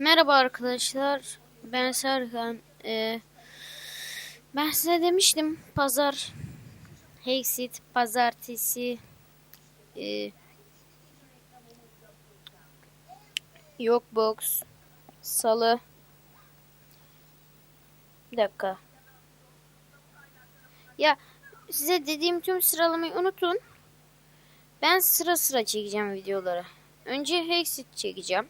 Merhaba arkadaşlar. Ben Serkan. Ee, ben size demiştim pazar Hexit pazartesi ee, yok box salı bir dakika ya size dediğim tüm sıralamayı unutun ben sıra sıra çekeceğim videoları önce Hexit çekeceğim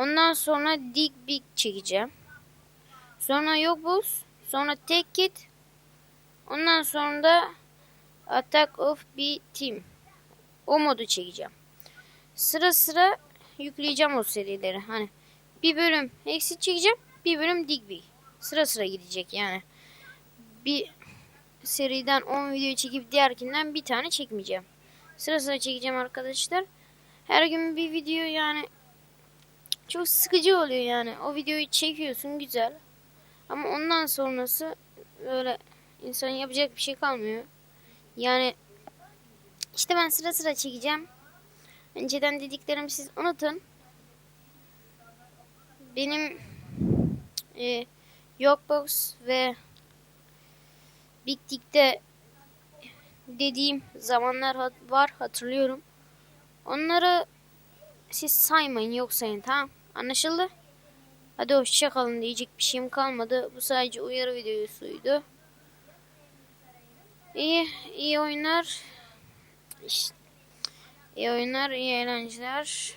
Ondan sonra Dig Big çekeceğim. Sonra yok buz. Sonra Tek Kit. Ondan sonra da Attack of B Team. O modu çekeceğim. Sıra sıra yükleyeceğim o serileri. Hani bir bölüm Exit çekeceğim. Bir bölüm Dig Big. Sıra sıra gidecek yani. Bir seriden 10 video çekip diğerkinden bir tane çekmeyeceğim. Sıra sıra çekeceğim arkadaşlar. Her gün bir video yani çok sıkıcı oluyor yani. O videoyu çekiyorsun güzel. Ama ondan sonrası böyle insanın yapacak bir şey kalmıyor. Yani işte ben sıra sıra çekeceğim. Önceden dediklerimi siz unutun. Benim e, Yokbox ve Big Dick'te dediğim zamanlar hat- var hatırlıyorum. Onları siz saymayın yok sayın tamam. Anlaşıldı? Hadi hoşçakalın diyecek bir şeyim kalmadı. Bu sadece uyarı videosuydu. İyi, iyi oyunlar. İşte, iyi oyunlar, iyi eğlenceler.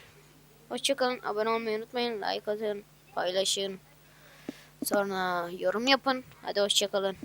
Hoşçakalın. Abone olmayı unutmayın. Like atın, paylaşın. Sonra yorum yapın. Hadi hoşçakalın.